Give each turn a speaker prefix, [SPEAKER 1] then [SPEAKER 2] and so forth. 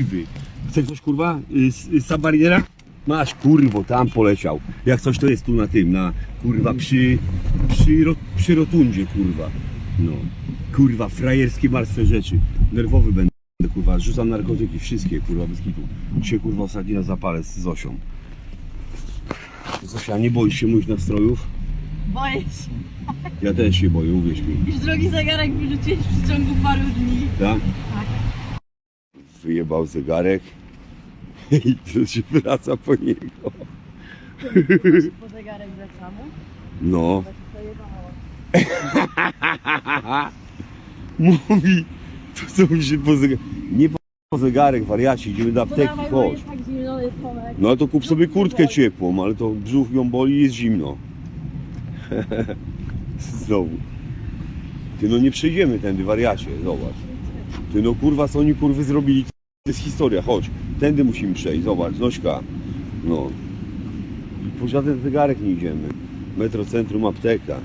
[SPEAKER 1] kurwy. Chcesz coś kurwa? Y, Z, z Sabariera? Masz kurwo, tam poleciał. Jak coś to jest tu na tym, na kurwa przy, przy, ro- przy rotundzie kurwa. No. Kurwa, frajerskie martwe rzeczy. Nerwowy będę kurwa, rzucam narkotyki, wszystkie kurwa, bez kitu. Dzisiaj kurwa ostatni na zapale z Zosią. Zosia, nie boisz się moich nastrojów?
[SPEAKER 2] Boję się.
[SPEAKER 1] Ja też się boję, uwierz mi.
[SPEAKER 2] Już drogi zegarek wyrzuciłeś w ciągu paru dni.
[SPEAKER 1] Tak? Wyjebał zegarek i to się wraca po niego.
[SPEAKER 2] Po zegarek wracamy.
[SPEAKER 1] No. Mówi, to co mi się po zegarek. Nie po zegarek, wariacie, idziemy do apteki, chodź.
[SPEAKER 2] tak.
[SPEAKER 1] No ale to kup sobie kurtkę ciepłą, ale to brzuch ją boli i jest zimno. Znowu. Ty no nie przejdziemy tędy, wariacie, zobacz. Ty no kurwa, co oni kurwy zrobili, to jest historia, chodź. Tędy musimy przejść, zobacz, Zośka. No. Po żaden zegarek nie idziemy. Metrocentrum, apteka.